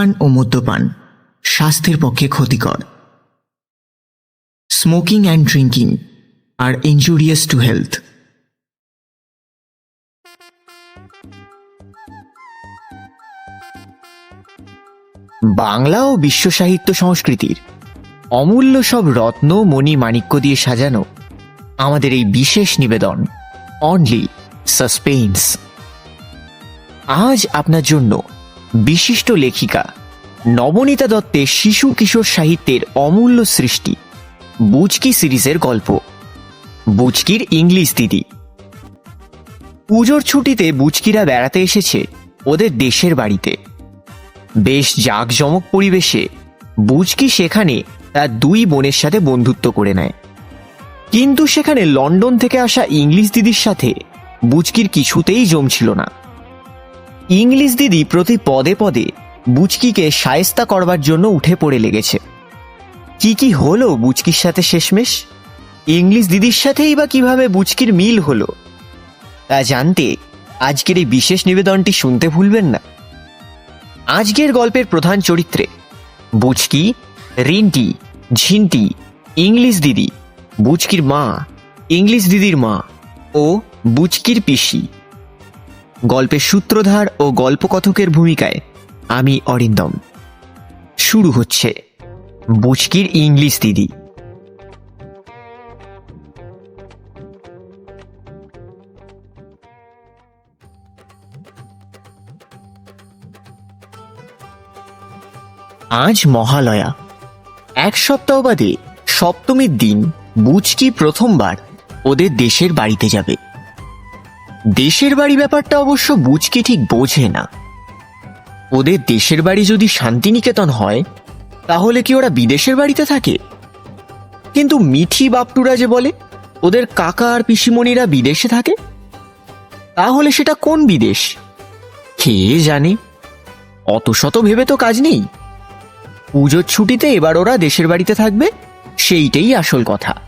ধূমপান ও মদ্যপান, স্বাস্থ্যের পক্ষে ক্ষতিকর। Smoking and drinking are injurious to health Bangla ও বিশ্ব সাহিত্য সংস্কৃতির অমূল্য সব রত্ন, মণি, মাণিক্য দিয়ে সাজানো আমাদের এই বিশেষ নিবেদন অনলি সাসপেন্স আজ আপনার জন্য বিশিষ্ট লেখিকা। নবনীতা দত্তের শিশু কিশোর সাহিত্যের অমূল্য সৃষ্টি। বুচকি সিরিজের গল্প। বুচকির ইংলিশ দিদি। পুজোর ছুটিতে বুচকিরা বেড়াতে এসেছে ওদের দেশের বাড়িতে। বেশ জাঁকজমক পরিবেশে বুচকি সেখানে তার দুই বোনের সাথে বন্ধুত্ব করে নেয়। কিন্তু সেখানে লন্ডন থেকে আসা ইংলিশ দিদির সাথে বুচকির কিছুতেই জমছিল না। ইংলিশ দিদি প্রতি পদে পদে বুচকিকে সায়স্তা করবার জন্য উঠে পড়ে লেগেছে। কি কি হলো বুচকির সাথে শেষমেশ? ইংলিশ দিদির সাথেই বা কীভাবে বুচকির মিল হলো? তা জানতে আজকের এই বিশেষ নিবেদনটি শুনতে ভুলবেন না। আজকের গল্পের প্রধান চরিত্রে বুচকি, রিন্টি, ঝিন্টি, ইংলিশ দিদি, বুচকির মা, ইংলিশ দিদির মা ও বুচকির পিসি। গল্পের সূত্রধার ও গল্পকথকের ভূমিকায় আমি অরিন্দম। শুরু হচ্ছে বুচকির ইংলিশ দিদি। আজ মহালয়া। এক সপ্তাহ বাদে সপ্তমীর দিন বুচকি প্রথমবার ওদের দেশের বাড়িতে যাবে। দেশের বাড়ি ব্যাপারটা অবশ্য বুচকি ঠিক বোঝে না। ওদের দেশের বাড়ি যদি শান্তিনিকেতন হয়, তাহলে কি ওরা বিদেশের বাড়িতে থাকে? কিন্তু মিঠি বাপটুরা যে বলে, ওদের কাকা আর পিসিমণিরা বিদেশে থাকে? তাহলে সেটা কোন বিদেশ? কে জানে? অত শত ভেবে তো কাজ নেই। পুজোর ছুটিতে এবার ওরা দেশের বাড়িতে থাকবে, সেইটাই আসল কথা।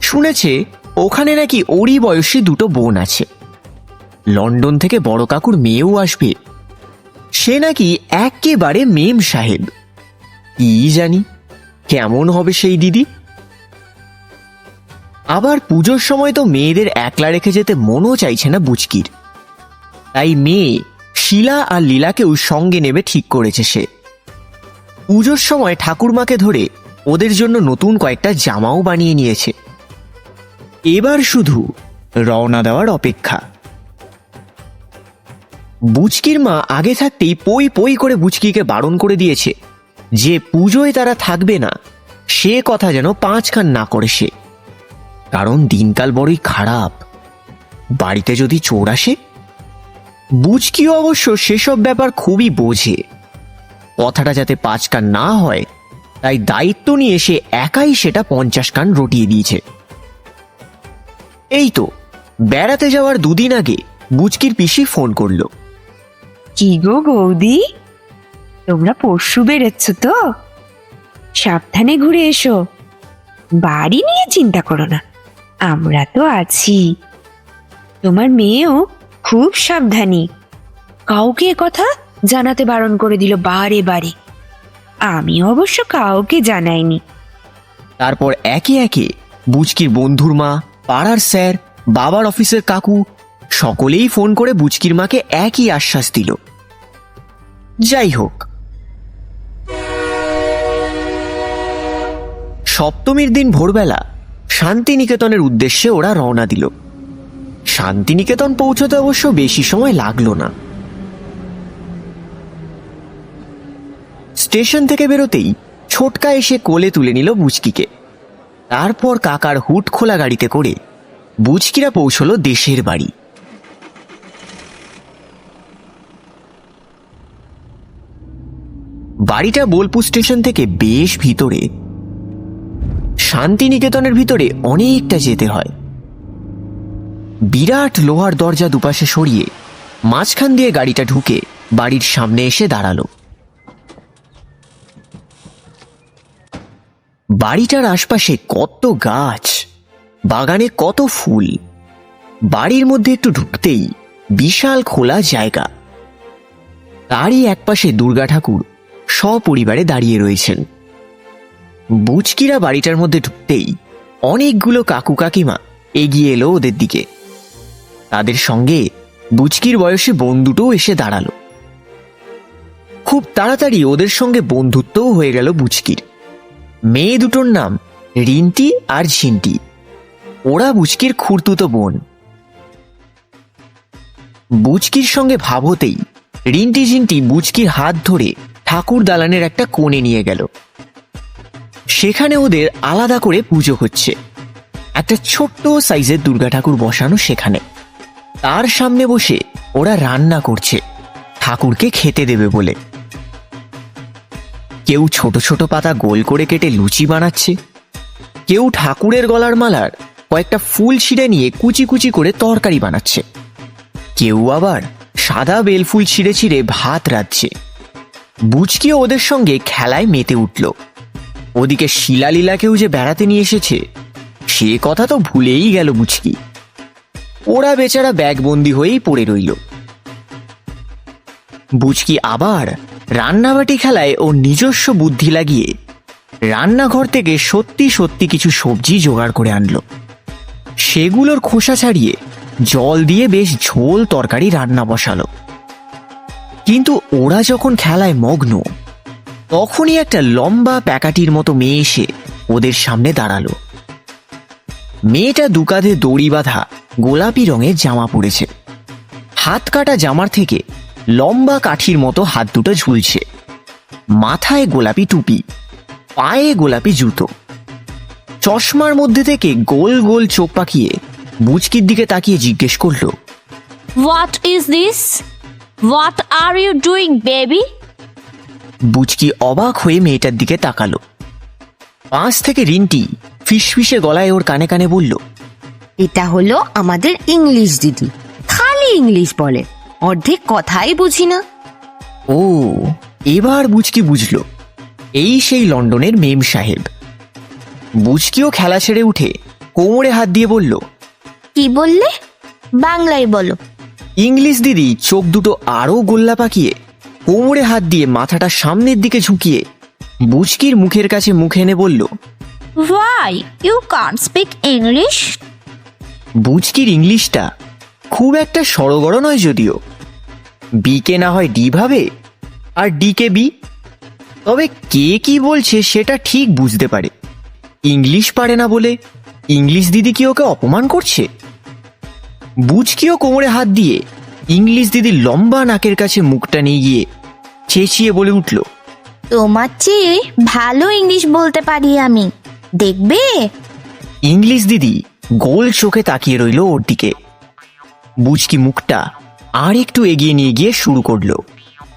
শুনেছে ওখানে নাকি ওরই বয়সী দুটো বোন আছে। লন্ডন থেকে বড় কাকুর মেয়েও আসবে। সে নাকি একেবারে মেম সাহেব। কি জানি, কেমন হবে সেই দিদি? আবার পুজোর সময় তো মেয়েদের একলা রেখে যেতে মনও চাইছে না বুচকির। তাই মেয়ে শিলা আর লীলাকেও সঙ্গে নেবে ঠিক করেছে সে। পুজোর সময় ঠাকুরমাকে ধরে ওদের জন্য নতুন কয়েকটা জামাও বানিয়ে নিয়েছে। এবার শুধু রওনা দেওয়ার অপেক্ষা। বুচকির মা আগে থাকতেই পই পই করে বুচকিকে বারণ করে দিয়েছে যে পুজোয় তারা থাকবে না, সে কথা যেন পাঁচখান না করে সে। কারণ দিনকাল বড়ই খারাপ। বাড়িতে যদি চোর আসে? বুচকিও অবশ্য সেসব ব্যাপার খুবই বোঝে। কথাটা যাতে পাঁচ কান না হয়, তাই দায়িত্ব নিয়ে সে একাই সেটা পঞ্চাশ কান রটিয়ে দিয়েছে। এই তো বেড়াতে যাওয়ার দুদিন আগে বুচকির পিসি ফোন করল। কি গো বৌদি? তোমরা পরশু বেরোচ্ছ তো? সাবধানে ঘুরে এসো। বাড়ি নিয়ে চিন্তা করো না আমরা তো আছি। তোমার মেয়েও খুব সাবধানী। কাউকে কথা জানাতে বারণ করে দিল বারে বারে। আমি অবশ্য কাউকে জানাইনি। তারপর একে একে বুচকির বন্ধুর মা পাড়ার স্যার, বাবার অফিসের কাকু, সকলেই ফোন করে বুচকির মাকে একই আশ্বাস দিল। যাই হোক। সপ্তমীর দিন ভোরবেলা শান্তিনিকেতনের উদ্দেশ্যে ওরা রওনা দিল। শান্তিনিকেতন পৌঁছতে অবশ্য বেশি সময় লাগল না। স্টেশন থেকে বেরোতেই ছোটকা এসে কোলে তুলে নিল বুচকিকে। তারপর কাকার হুট খোলা গাড়িতে করে বুচকিরা পৌঁছলো দেশের বাড়ি। বাড়িটা বোলপুর স্টেশন থেকে বেশ ভিতরে। শান্তিনিকেতনের ভিতরে অনেকটা যেতে হয়। বিরাট লোহার দরজা দুপাশে সরিয়ে মাঝখান দিয়ে গাড়িটা ঢুকে বাড়ির সামনে এসে দাঁড়াল। বাড়িটার আশপাশে কত গাছ! বাগানে কত ফুল। বাড়ির মধ্যে একটু ঢুকতেই বিশাল খোলা জায়গা। তারই একপাশে দুর্গা ঠাকুর সপরিবারে দাঁড়িয়ে রয়েছেন। বুচকিরা বাড়িটার মধ্যে ঢুকতেই অনেকগুলো কাকু কাকিমা এগিয়ে এলো ওদের দিকে। তাদের সঙ্গে বুচকির বয়সে বোন দুটোও এসে দাঁড়াল। খুব তাড়াতাড়ি ওদের সঙ্গে বন্ধুত্বও হয়ে গেল বুচকির। মেয়ে দুটোর নাম রিন্টি আর ঝিন্টি। ওরা বুচকির খুঁড়তুতো বোন। বুচকির সঙ্গে ভাব হতেই রিন্টি ঝিন্টি বুচকির হাত ধরে ঠাকুর দালানের একটা কোণে নিয়ে গেল। সেখানে ওদের আলাদা করে পুজো হচ্ছে। একটা ছোট্ট সাইজের দুর্গা ঠাকুর বসানো সেখানে। তার সামনে বসে ওরা রান্না করছে। ঠাকুরকে খেতে দেবে বলে। কেউ ছোট ছোট পাতা গোল করে কেটে লুচি বানাচ্ছে। কেউ ঠাকুরের গলার মালার কয়েকটা ফুল ছিঁড়ে নিয়ে কুচি কুচি করে তরকারি বানাচ্ছে। কেউ আবার সাদা বেলফুল ছিঁড়ে ছিঁড়ে ভাত রাঁধছে। বুচকিও ওদের সঙ্গে খেলায় মেতে উঠল। ওদিকে শিলালীলাকেও যে বেড়াতে নিয়ে এসেছে, সে কথা তো ভুলেই গেল বুচকি। ওরা বেচারা ব্যাগবন্দি হয়েই পড়ে রইল। বুচকি আবার রান্নাবাটি খেলায় ও নিজস্ব বুদ্ধি লাগিয়ে রান্নাঘর থেকে সত্যি সত্যি কিছু সবজি জোগাড় করে আনলো। সেগুলোর খোসা ছাড়িয়ে জল দিয়ে বেশ ঝোল তরকারি রান্না বসালো। কিন্তু ওরা যখন খেলায় মগ্ন, তখনই একটা লম্বা প্যাকাটির মতো মেয়ে এসে ওদের সামনে দাঁড়াল। মেয়েটা দুকাধে দড়ি বাঁধা গোলাপি রঙের জামা পরেছে। হাত কাটা জামার থেকে লম্বা কাঠির মতো হাত দুটো ঝুলছে। মাথায় গোলাপি টুপি, পায়ে গোলাপি জুতো। চশমার মধ্যে থেকে গোল গোল চোখ পাকিয়ে বুচকির দিকে তাকিয়ে জিজ্ঞেস করল What is this What are you doing, baby Buchki অবাক হয়ে মেয়েটার দিকে তাকালো। পাঁচ থেকে রিন্টি ফিসফিসে গলায় ওর কানে কানে বলল এটা হলো আমাদের ইংলিশ দিদি। খালি ইংলিশ বলে অর্ধেক কথাই বুঝি না। ও এবার বুচকি বুঝলো এই সেই লন্ডনের মেম সাহেব। বুচকিও খেলা ছেড়ে উঠে কোমরে হাত দিয়ে বলল কি বললে? বাংলায় বলো। ইংলিশ দিদি চোখ দুটো আরও গোল্লা পাকিয়ে কোমরে হাত দিয়ে মাথাটা সামনের দিকে ঝুঁকিয়ে বুচকির মুখের কাছে মুখ এনে বলল Why? You can't speak English বুচকির ইংলিশটা খুব একটা সড়গড় নয় যদিও। বিকে না হয় ডি ভাবে আর ডিকে বি? তবে কে কি বলছে সেটা ঠিক বুঝতে পারে। ইংলিশ পারে না বলে ইংলিশ দিদি কি ওকে অপমান করছে? বুচকিও কোমরে হাত দিয়ে ইংলিশ দিদির লম্বা নাকের কাছে মুখটা নিয়ে গিয়ে চেঁচিয়ে বলে উঠল তোমার চেয়ে ভালো ইংলিশ বলতে পারি আমি। দেখবে? ইংলিশ দিদি গোল চোখে তাকিয়ে রইল ওর দিকে। বুচকি মুখটা আর একটু এগিয়ে নিয়ে গিয়ে শুরু করল।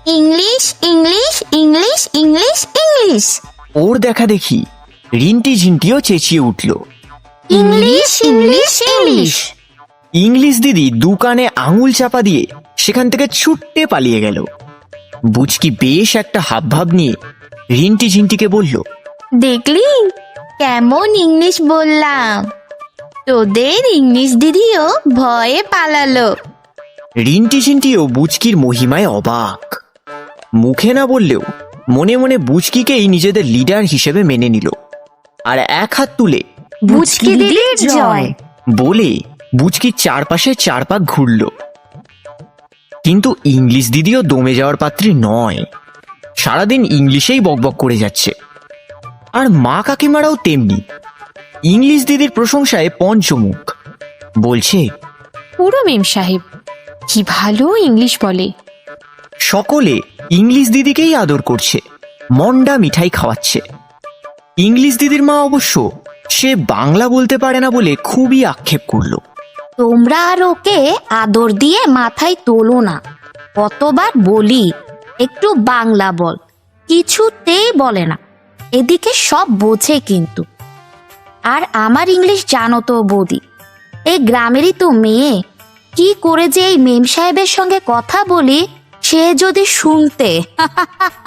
English English English English English. ওর দেখা দেখি রিন্টি ঝিন্টিও চেঁচিয়ে উঠল। English English English. ইংলিশ দিদি দুকানে আঙুল চাপা দিয়ে সেখান থেকে ছুট্টে পালিয়ে গেল। বুচকি বেশ একটা হাবভাব নিয়ে রিন্টি ঝিন্টিকে বলল দেখলি? কেমন ইংলিশ বললাম। তোদের ইংলিশ দিদিও ভয়ে পালালো। রিন্টি ঝিন্টিও বুচকির মহিমায় অবাক। মুখে না বললেও মনে মনে বুচকিকেই নিজেদের লিডার হিসেবে মেনে নিল। আর এক হাত তুলে বুচকি দিদির জয়। বলে বুচকির চারপাশে চার পাক ঘুরল। কিন্তু ইংলিশ দিদিও দমে যাওয়ার পাত্রী নয়। সারাদিন ইংলিশেই বকবক করে যাচ্ছে। আর মা কাকিমারাও তেমনি। ইংলিশ দিদির প্রশংসায় পঞ্চমুখ। বলছে পুরো মেম সাহেব কি ভালো ইংলিশ বলে। সকলে ইংলিশ দিদিকেই আদর করছে মন্ডা মিঠাই খাওয়াচ্ছে। ইংলিশ দিদির মা অবশ্য সে বাংলা বলতে পারে না বলে খুবই আক্ষেপ করল। তোমরা আর ওকে আদর দিয়ে মাথায় তোলো না। কতবার বলি একটু বাংলা বল কিছুতেই বলে না। এদিকে সব বোঝে কিন্তু। আর আমার ইংলিশ জানো তো বৌদি এই গ্রামেরই তো মেয়ে। কি করে যে এই মেম সাহেবের সঙ্গে কথা বলি সে যদি শুনতে।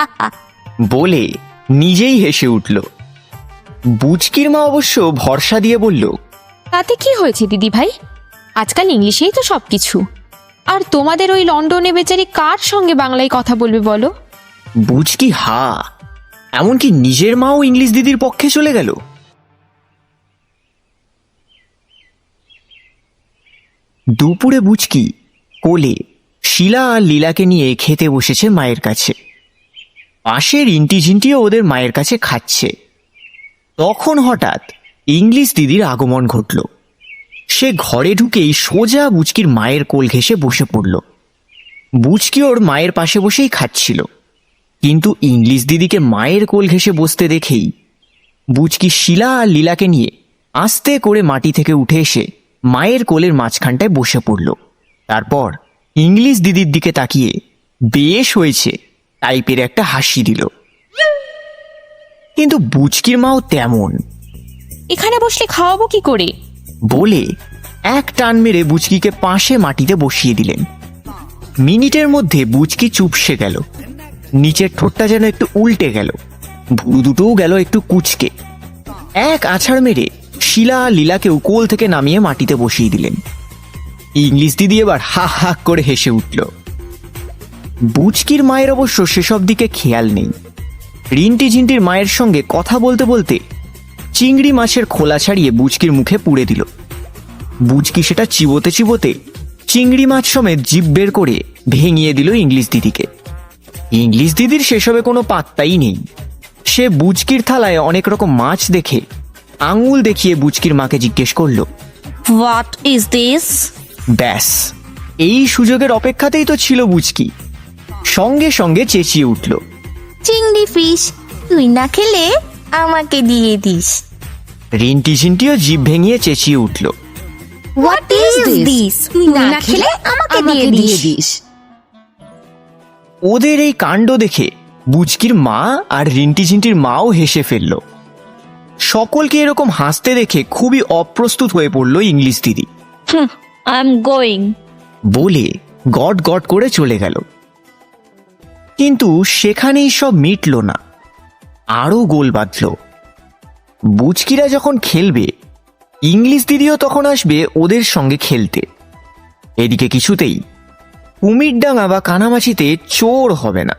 বলে নিজেই হেসে উঠল। বুচকির মা অবশ্য ভরসা দিয়ে বলল তাতে কি হয়েছে দিদি ভাই? আজকাল ইংলিশেই তো সবকিছু। আর তোমাদের ওই লন্ডনে বেচারি কার সঙ্গে বাংলায় কথা বলবে বলো? বুঝকি হা এমনকি নিজের মাও ইংলিশ দিদির পক্ষে চলে গেল। দুপুরে বুচকি কোলে শিলা আর লীলাকে নিয়ে খেতে বসেছে মায়ের কাছে। পাশের ইন্টি ঝিন্টিও ওদের মায়ের কাছে খাচ্ছে। তখন হঠাৎ ইংলিশ দিদির আগমন ঘটল। সে ঘরে ঢুকেই সোজা বুচকির মায়ের কোল ঘেঁষে বসে পড়ল। বুচকি ওর মায়ের পাশে বসেই খাচ্ছিল। কিন্তু ইংলিশ দিদিকে মায়ের কোল ঘেঁষে বসতে দেখেই বুচকি শিলা আর লীলাকে নিয়ে আস্তে করে মাটি থেকে উঠে এসে মায়ের কোলের মাঝখানটায় বসে পড়ল। তারপর ইংলিশ দিদির দিকে তাকিয়ে, বেশ হয়েছে টাইপের একটা হাসি দিল। কিন্তু বুচকির মাও তেমন। এখানে বসলে খাওয়াবো কি করে? বলে এক টান মেরে বুচকিকে পাশে মাটিতে বসিয়ে দিলেন। মিনিটের মধ্যে বুচকি চুপসে গেল। নিচের ঠোঁটটা যেন একটু উল্টে গেল। ভুরু দুটোও গেল একটু কুচকে। এক আছাড় মেরে শিলা লীলাকেও কোল থেকে নামিয়ে মাটিতে বসিয়ে দিলেন। ইংলিশ দিদি এবার হা হা করে হেসে উঠল। বুচকির মায়ের অবশ্য সেসব দিকে খেয়াল নেই। রিন্টি ঝিন্টির মায়ের সঙ্গে কথা বলতে বলতে চিংড়ি মাছের খোলা ছাড়িয়ে বুচকির মুখে পুড়ে দিল। বুচকি সেটা চিবোতে চিবোতে চিংড়ি মাছ সমেত জিভ বের করে ভেঙিয়ে দিল ইংলিশ দিদিকে। ইংলিশ দিদির সেসবে কোনো পাত্তাই নেই। সে বুচকির থালায় অনেক রকম মাছ দেখে আঙুল দেখিয়ে বুচকির মাকে জিজ্ঞেস করল হোয়াট ইজ দিস ব্যাস এই সুযোগের অপেক্ষাতেই তো ছিল বুচকি। সঙ্গে সঙ্গে চেঁচিয়ে উঠল। চিংড়ি ফিশ। তুই না খেলে আমাকে দিয়ে দিস। রিন্টি ঝিন্টিও জিভ ভেঙিয়ে চেঁচিয়ে উঠল। হোয়াট ইজ দিস তুই না খেলে আমাকে দিয়ে দিস। ওদের এই কাণ্ড দেখে বুচকির মা আর রিন্টি ঝিন্টির মাও হেসে ফেলল। সকলকে এরকম হাসতে দেখে খুবই অপ্রস্তুত হয়ে পড়ল ইংলিশ দিদি। আই এম গোয়িং বলে গট গট করে চলে গেল। কিন্তু সেখানেই সব মিটল না। আরও গোল বাঁধল। বুচকিরা যখন খেলবে, ইংলিশ দিদিও তখন আসবে ওদের সঙ্গে খেলতে। এদিকে কিছুতেই কুমিরডাঙ্গা বা কানামাছিতে চোর হবে না।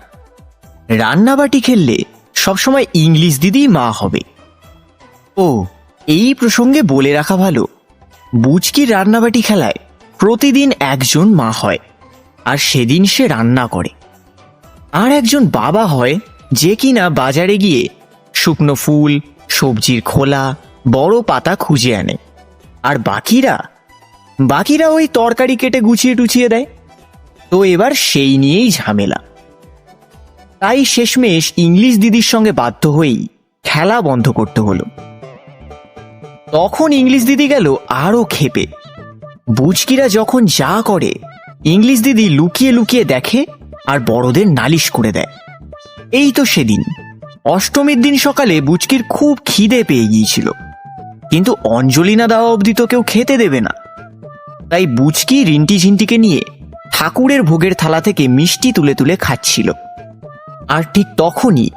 রান্নাবাটি খেললে সবসময় ইংলিশ দিদি মা হবে। ও, এই প্রসঙ্গে বলে রাখা ভালো, বুচকির রান্নাবাটি খেলায় প্রতিদিন একজন মা হয়, আর সেদিন সে রান্না করে। আর একজন বাবা হয় যে কিনা বাজারে গিয়ে শুকনো ফুল, সবজির খোলা, বড় পাতা খুঁজে আনে। আর বাকিরা? বাকিরা ওই তরকারি কেটে গুছিয়ে টুছিয়ে দেয়। তো এবার সেই নিয়েই ঝামেলা। তাই শেষমেশ ইংলিশ দিদির সঙ্গে বাধ্য হয়েই খেলা বন্ধ করতে হলো। তখন ইংলিশ দিদি গেল আরও খেপে বুচকিরা যখন যা করে, ইংলিশ দিদি লুকিয়ে লুকিয়ে দেখে আর বড়দের নালিশ করে দেয়। এই তো সেদিন। অষ্টমীর দিন সকালে বুচকির খুব খিদে পেয়ে গিয়েছিল। কিন্তু অঞ্জলি না দেওয়া অবধি তো কেউ খেতে দেবে না। তাই বুচকি রিন্টি ঝিন্টিকে নিয়ে ঠাকুরের ভোগের থালা থেকে মিষ্টি তুলে তুলে খাচ্ছিল। আর ঠিক তখনই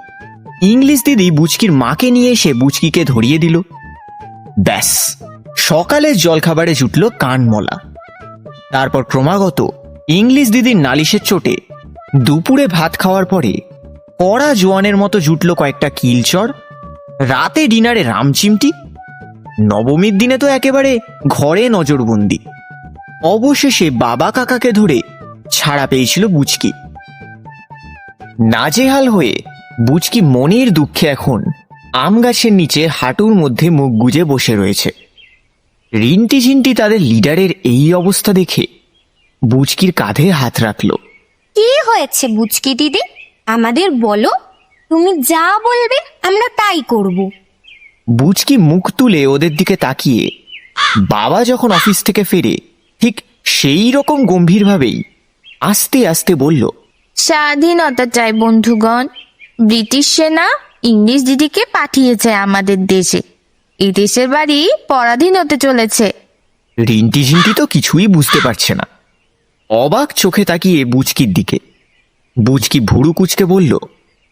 ইংলিশ দিদি বুচকির মাকে নিয়ে এসে বুচকিকে ধরিয়ে দিল। ব্যাস, সকালের জলখাবারে জুটল কানমলা। তারপর ক্রমাগত ইংলিশ দিদির নালিশের চোটে দুপুরে ভাত খাওয়ার পরে কড়া জোয়ানের মতো জুটল কয়েকটা কিলচর, রাতে ডিনারে রামচিমটি, নবমীর দিনে তো একেবারে ঘরে নজরবন্দি। অবশেষে বাবা কাকাকে ধরে ছাড়া পেয়েছিল বুচকি। নাজেহাল হয়ে বুচকি মনের দুঃখে এখন আম গাছের নিচে হাঁটুর মধ্যে মুখ গুজে বসে রয়েছে। রিন্টি ঝিন্টি তাদের লিডারের এই অবস্থা দেখে বুচকির কাঁধে হাত রাখল। কি হয়েছে বুচকি দিদি? আমাদের বলো তুমি যা বলবে আমরা তাই করব। বুচকি মুখ তুলে ওদের দিকে তাকিয়ে বাবা যখন অফিস থেকে ফেরে ঠিক সেই রকম গম্ভীরভাবেই আস্তে আস্তে বলল স্বাধীনতা চাই বন্ধুগণ। ব্রিটিশ সেনা ইংলিশ দিদিকে পাঠিয়েছে আমাদের দেশে। এই দেশের বাড়ি পরাধীন হতে চলেছে। রিন্টি ঝিন্টি তো কিছুই বুঝতে পারছে না। অবাক চোখে তাকিয়ে বুচকির দিকে। বুচকি ভুরু কুচকে বলল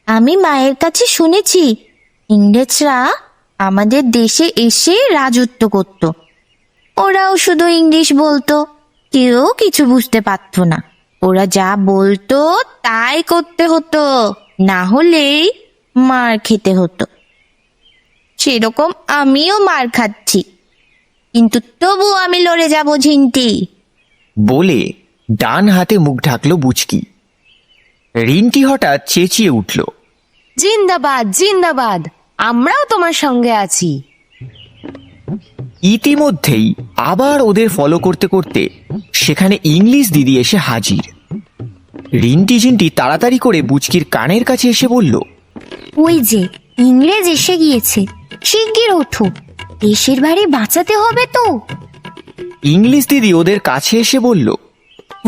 আমি মায়ের কাছে শুনেছি ইংরেজরা আমাদের দেশে এসে রাজত্ব করত। ওরাও শুধু ইংলিশ বলতো কেউ কিছু বুঝতে পারতো না। ওরা যা বলতো তাই করতে হতো না হলেই মার খেতে হতো। সেরকম আমিও মার খাচ্ছি কিন্তু তবু আমি লড়ে যাব ঝিন্টি। বলে ডান হাতে মুখ ঢাকলো বুচকি। রিন্টি হঠাৎ চেঁচিয়ে উঠল। জিন্দাবাদ জিন্দাবাদ আমরাও তোমার সঙ্গে আছি। ইতিমধ্যেই আবার ওদের ফলো করতে করতে সেখানে ইংলিশ দিদি এসে হাজির। রিন্টি ঝিন্টি তাড়াতাড়ি করে বুচকির কানের কাছে এসে বলল ওই যে ইংরেজ এসে গিয়েছে শিগগির ওঠো দেশের বাড়ি বাঁচাতে হবে তো। ইংলিশ দিদি ওদের কাছে এসে বলল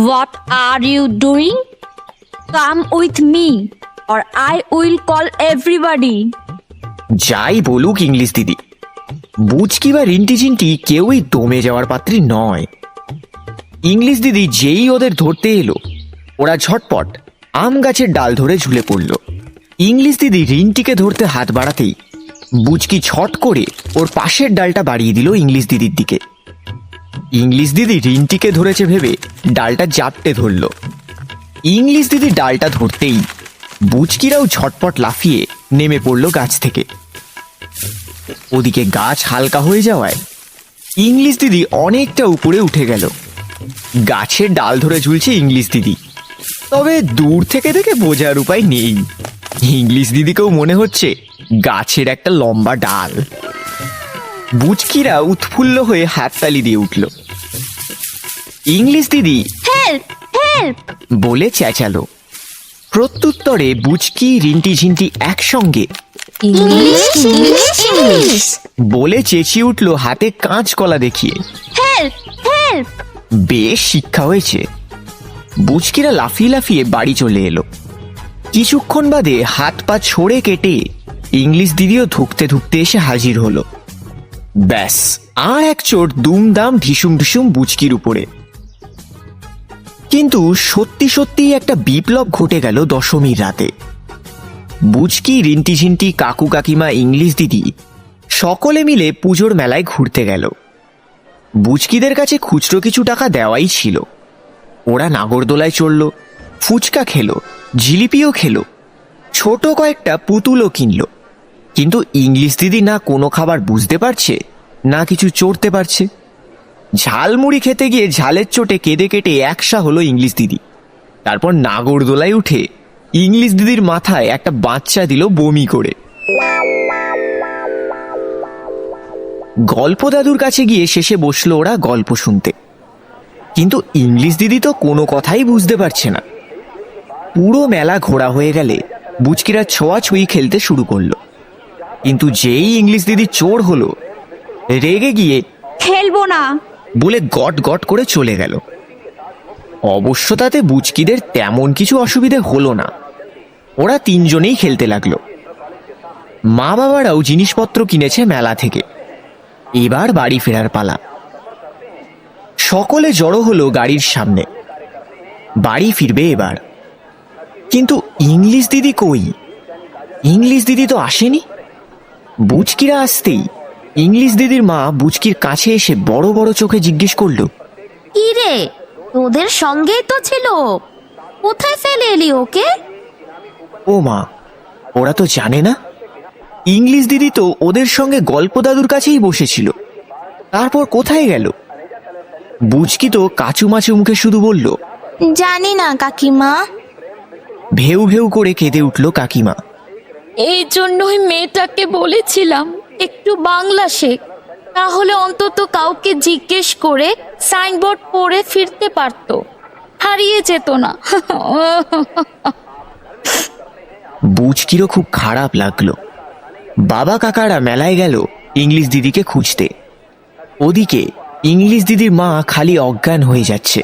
What are you doing? Come with me, or I will call everybody. যাই বলুক ইংলিশ দিদি বুচকি বা রিন্টি ঝিন্টি কেউই দমে যাওয়ার পাত্রী নয় ইংলিশ দিদি যেই ওদের ধরতে এলো ওরা ঝটপট আম গাছের ডাল ধরে ঝুলে পড়ল ইংলিশ দিদি রিন্টিকে ধরতে হাত বাড়াতেই বুচকি ছট করে ওর পাশের ডালটা বাড়িয়ে দিল ইংলিশ দিদির দিকে ইংলিশ দিদি রিন্টিকে ধরেছে ভেবে ডালটা জাপটে ধরল। ইংলিশ দিদি ডালটা ধরতেই বুচকিরাও ঝটপট লাফিয়ে নেমে পড়ল গাছ থেকে। ওদিকে গাছ হালকা হয়ে যাওয়ায় ইংলিশ দিদি অনেকটা উপরে উঠে গেল। গাছের ডাল ধরে ঝুলছে ইংলিশ দিদি। তবে দূর থেকে থেকে বোঝার উপায় নেই। ইংলিশ দিদিকেও মনে হচ্ছে গাছের একটা লম্বা ডাল। বুচকিরা উৎফুল্ল হয়ে হাততালি দিয়ে উঠল। ইংলিশ দিদি হেল্প হেল্প বলে চেঁচালো। প্রত্যুত্তরে বুচকি রিন্টি ঝিন্টি একসঙ্গে বলে চেঁচিয়ে উঠল হাতে কাঁচকলা দেখিয়ে। হেল্প হেল্প বেশ শিক্ষা হয়েছে। বুচকিরা লাফিয়ে লাফিয়ে বাড়ি চলে এলো। কিছুক্ষণ বাদে হাত পা ছড়ে কেটে ইংলিশ দিদিও ধুকতে ধুকতে এসে হাজির হলো। ব্যাস, আর এক চোট দুমদাম ঢিসুম ঢিসুম বুচকির উপরে। কিন্তু সত্যি সত্যিই একটা বিপ্লব ঘটে গেল দশমীর রাতে। বুচকি, রিন্টি ঝিন্টি, কাকু কাকিমা, ইংলিশ দিদি, সকলে মিলে পুজোর মেলায় ঘুরতে গেল। বুচকিদের কাছে খুচরো কিছু টাকা দেওয়াই ছিল। ওরা নাগরদোলায় চড়ল, ফুচকা খেলো, জিলিপিও খেলো, ছোট কয়েকটা পুতুলও কিনলো। কিন্তু ইংলিশ দিদি না কোনো খাবার বুঝতে পারছে, না কিছু চড়তে পারছে। ঝালমুড়ি খেতে গিয়ে ঝালের চোটে কেঁদে কেটে একসা হলো ইংলিশ দিদি। তারপর নাগরদোলায় উঠে ইংলিশ দিদির মাথায় একটা বাচ্চা দিল বমি করে। গল্প দাদুর কাছে গিয়ে শেষে বসল ওরা গল্প শুনতে। কিন্তু ইংলিশ দিদি তো কোনো কথাই বুঝতে পারছে না। পুরো মেলা ঘোরা হয়ে গেলে বুচকিরা ছোঁয়াছুঁই খেলতে শুরু করল। কিন্তু যেই ইংলিশ দিদি চোর হলো রেগে গিয়ে খেলব না। বলে গট গট করে চলে গেল। অবশ্য তাতে বুচকিদের তেমন কিছু অসুবিধে হলো না। ওরা তিনজনেই খেলতে লাগল। মা বাবারাও জিনিসপত্র কিনেছে মেলা থেকে। এবার বাড়ি ফেরার পালা। সকলে জড়ো হলো গাড়ির সামনে। বাড়ি ফিরবে এবার। কিন্তু ইংলিশ দিদি কই? ইংলিশ দিদি তো আসেনি। বুচকিরা আসতেই ইংলিশ দিদির মা বুচকির কাছে এসে বড় বড় চোখে জিজ্ঞেস করল কি রে তোদের সঙ্গেই তো ছিল। কোথায় ফেলে এলি ওকে? ও মা ওরা তো জানে না। ইংলিশ দিদি তো ওদের সঙ্গে গল্প দাদুর কাছেই বসেছিল। তারপর কোথায় গেল? বুঝকি তো কাচু মাচু মুখে শুধু বলল জানি না কাকিমা। ভেউ ভেউ করে কেঁদে উঠল কাকিমা। এই জন্যই মেয়েটাকে বলেছিলাম একটু বাংলা শেখ। তাহলে অন্তত কাউকে জিজ্ঞেস করে সাইনবোর্ড পড়ে ফিরতে পারতো। হারিয়ে যেত না। বুঝকিরও খুব খারাপ লাগল। বাবা কাকারা মেলায় গেল ইংলিশ দিদিকে খুঁজতে। ওদিকে ইংলিশ দিদির মা খালি অজ্ঞান হয়ে যাচ্ছে।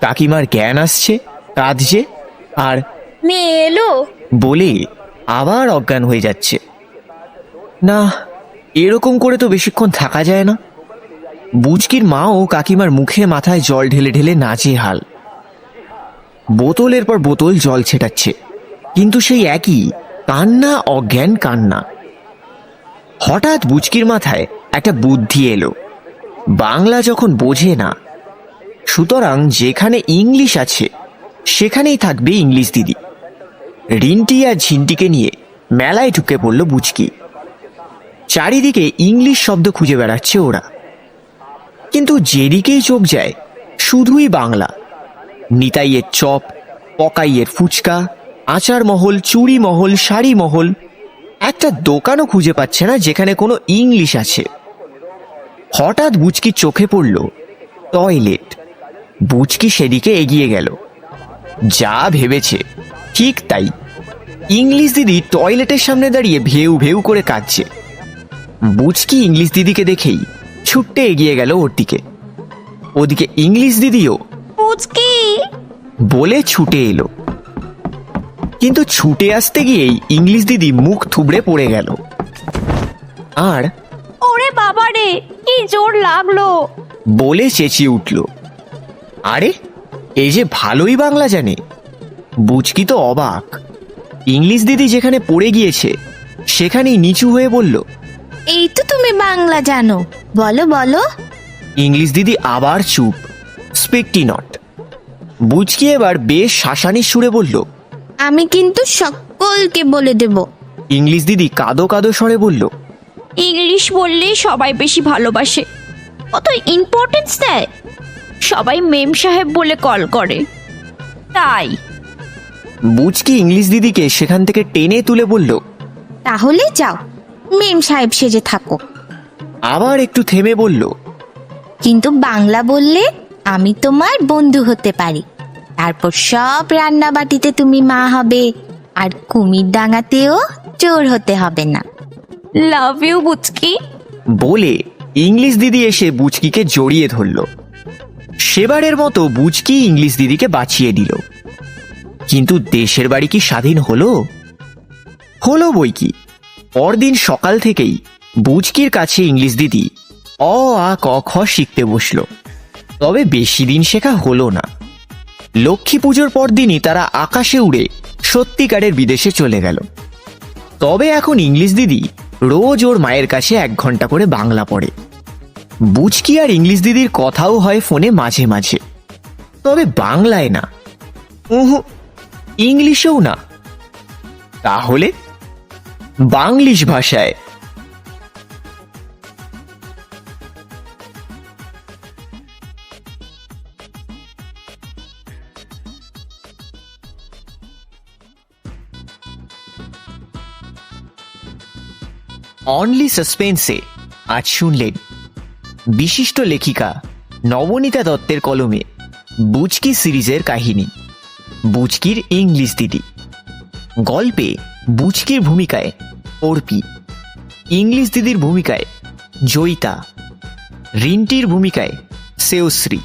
কাকিমার জ্ঞান আসছে কাঁদছে আর মেয়ে এলো? বলে আবার অজ্ঞান হয়ে যাচ্ছে। না, এরকম করে তো বেশিক্ষণ থাকা যায় না। বুচকির মাও কাকিমার মুখে মাথায় জল ঢেলে ঢেলে নাচে হাল বোতলের পর বোতল জল ছেটাচ্ছে, কিন্তু সেই একই কান্না, অজ্ঞান কান্না। হঠাৎ বুচকির মাথায় একটা বুদ্ধি এলো। বাংলা যখন বোঝে না, সুতরাং যেখানে ইংলিশ আছে, সেখানেই থাকবে ইংলিশ দিদি। রিন্টি আর ঝিন্টিকে নিয়ে মেলায় ঢুকে পড়ল বুচকি চারিদিকে ইংলিশ শব্দ খুঁজে বেড়াচ্ছে ওরা। কিন্তু যেদিকেই চোখ যায়, শুধুই বাংলা। নিতাইয়ের চপ, পকাইয়ের ফুচকা আচার মহল চুড়ি মহল শাড়ি মহল একটা দোকানও খুঁজে পাচ্ছে না যেখানে কোনো ইংলিশ আছে। হঠাৎ বুচকি চোখে পড়ল টয়লেট। বুচকি সেদিকে এগিয়ে গেল। যা ভেবেছে ঠিক তাই। ইংলিশ দিদি টয়লেটের সামনে দাঁড়িয়ে ভেউ ভেউ করে কাঁদছে। বুচকি ইংলিশ দিদিকে দেখেই ছুট্টে এগিয়ে গেল ওর দিকে। ওদিকে ইংলিশ দিদিও পুচকি বলে ছুটে এলো। কিন্তু ছুটে আসতে গিয়েই ইংলিশ দিদি মুখ থুবড়ে পড়ে গেল। আর ওরে বাবা রে কি জোর লাগল। বলে চেঁচিয়ে উঠল। আরে এই যে ভালোই বাংলা জানে। বুঝকি তো অবাক। ইংলিশ দিদি যেখানে পড়ে গিয়েছে সেখানেই নিচু হয়ে বলল এই তো তুমি বাংলা জানো। বলো বলো। ইংলিশ দিদি আবার চুপ স্পিকটি নট। বুঝকি এবার বেশ শাসানির সুরে বলল আমি কিন্তু সকলকে বলে দেব। ইংলিশ দিদি কাদো কাদো স্বরে বলল ইংলিশ বললেই সবাই বেশি ভালোবাসে। কত ইম্পর্টেন্স দেয়। সবাই মেম সাহেব বলে কল করে। তাই। বুঝকি ইংলিশ দিদিকে সেখান থেকে টেনে তুলে বলল তাহলে যাও মেম সাহেব সেজে থাকো আবার একটু থেমে বলল কিন্তু বাংলা বললে আমি তোমার বন্ধু হতে পারি। তারপর সব রান্না বাটিতে তুমি মা হবে আর কুমির ডাঙাতেও চোর হতে হবে না। Love you Buchki. বলে ইংলিশ দিদি এসে বুচকিকে জড়িয়ে ধরল। সেবারের মতো বুচকি ইংলিশ দিদিকে বাঁচিয়ে দিল। কিন্তু দেশের বাড়ি কি স্বাধীন হলো? হলো বই কি? পরদিন সকাল থেকেই বুচকির কাছে ইংলিশ দিদি অ, আ, ক, খ শিখতে বসল। তবে বেশি দিন শেখা হলো না। লক্ষ্মী পুজোর পরদিনই তারা আকাশে উড়ে সত্যিকারের বিদেশে চলে গেল। তবে এখন ইংলিশ দিদি রোজ ওর মায়ের কাছে এক ঘণ্টা করে বাংলা পড়ে। বুঝকি আর ইংলিশ দিদির কথাও হয় ফোনে মাঝে মাঝে। তবে বাংলায় না। ইংলিশেও না। তাহলে বাংলিশ ভাষায়। অনলি সাসপেন্সে আজ শুনলেন বিশিষ্ট লেখিকা নবনীতা দত্তের কলমে বুচকি সিরিজের কাহিনী। বুচকির ইংলিশ দিদি। গল্পে বুচকির ভূমিকায় অর্পি। ইংলিশ দিদির ভূমিকায় জয়িতা। রিন্টির ভূমিকায় সেওশ্রী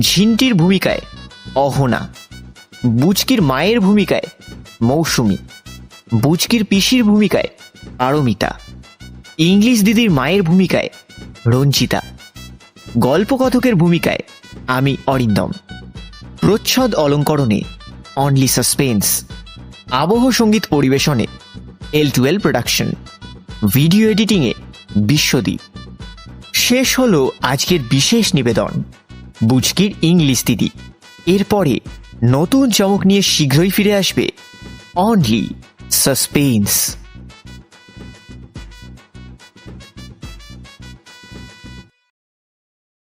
ঝিন্টির ভূমিকায় অহনা। বুচকির মায়ের ভূমিকায় মৌসুমী। বুচকির পিসির ভূমিকায় পারমিতা। ইংলিশ দিদির মায়ের ভূমিকায় রঞ্জিতা। গল্পকথকের ভূমিকায় আমি অরিন্দম। প্রচ্ছদ অলঙ্করণে অনলি সাসপেন্স আবহ সংগীত পরিবেশনে এল টুয়েলভ প্রোডাকশন ভিডিও এডিটিংয়ে বিশ্বদীপ। শেষ হলো আজকের বিশেষ নিবেদন বুচকির ইংলিশ দিদি। এরপরে নতুন চমক নিয়ে শীঘ্রই ফিরে আসবে অনলি সাসপেন্স